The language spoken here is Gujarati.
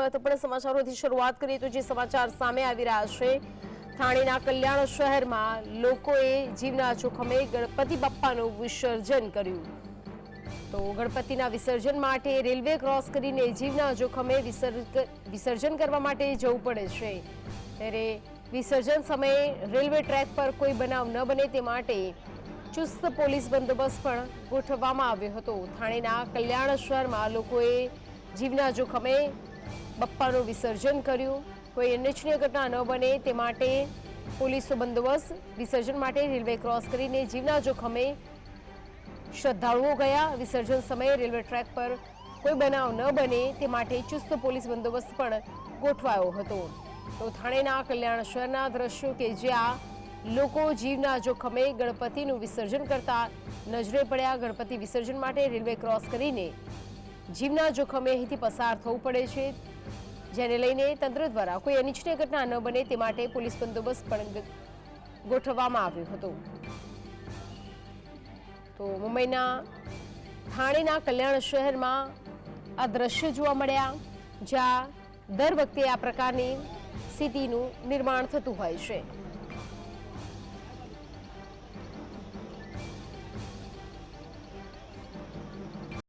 મહત્વપૂર્ણ સમાચારોથી શરૂઆત કરીએ તો જે સમાચાર સામે આવી રહ્યા છે. થાણેના કલ્યાણ શહેરમાં લોકોએ જીવના જોખમે ગણપતિ બાપ્પાનું વિસર્જન કર્યું. તો ગણપતિના વિસર્જન માટે રેલવે ક્રોસ કરીને જીવના જોખમે વિસર્જન કરવા માટે જવું પડે છે. ત્યારે વિસર્જન સમયે રેલવે ટ્રેક પર કોઈ બનાવ ન બને તે માટે ચુસ્ત પોલીસ બંદોબસ્ત પણ ગોઠવવામાં આવ્યો હતો. થાણેના કલ્યાણ શહેરમાં લોકોએ જીવના જોખમે બપ્પાનું વિસર્જન કર્યું. કોઈ અનિચ્છનીય ઘટના ન બને તે માટે પોલીસનો બંદોબસ્ત વિસર્જન માટે રેલવે ક્રોસ કરીને જીવના જોખમે શ્રદ્ધાળુઓ ગયા. વિસર્જન સમયે રેલવે ટ્રેક પર કોઈ બનાવ ન બને તે માટે ચુસ્ત પોલીસ બંદોબસ્ત પણ ગોઠવાયો હતો. તો થાણેના કલ્યાણ શહેરના દ્રશ્યો કે જ્યાં લોકો જીવના જોખમે ગણપતિનું વિસર્જન કરતા નજરે પડ્યા. ગણપતિ વિસર્જન માટે રેલવે ક્રોસ કરીને જીવના જોખમે અહીંથી પસાર થવું પડે છે. જેને લઈને તંત્ર દ્વારા કોઈ અનિચ્છનીય ઘટના ન બને તે માટે પોલીસ બંદોબસ્ત પણ ગોઠવવામાં આવ્યો હતો. તો મુંબઈના થાણેના કલ્યાણ શહેરમાં આ દ્રશ્ય જોવા મળ્યા, જ્યાં દર વખતે આ પ્રકારની સ્થિતિનું નિર્માણ થતું હોય છે.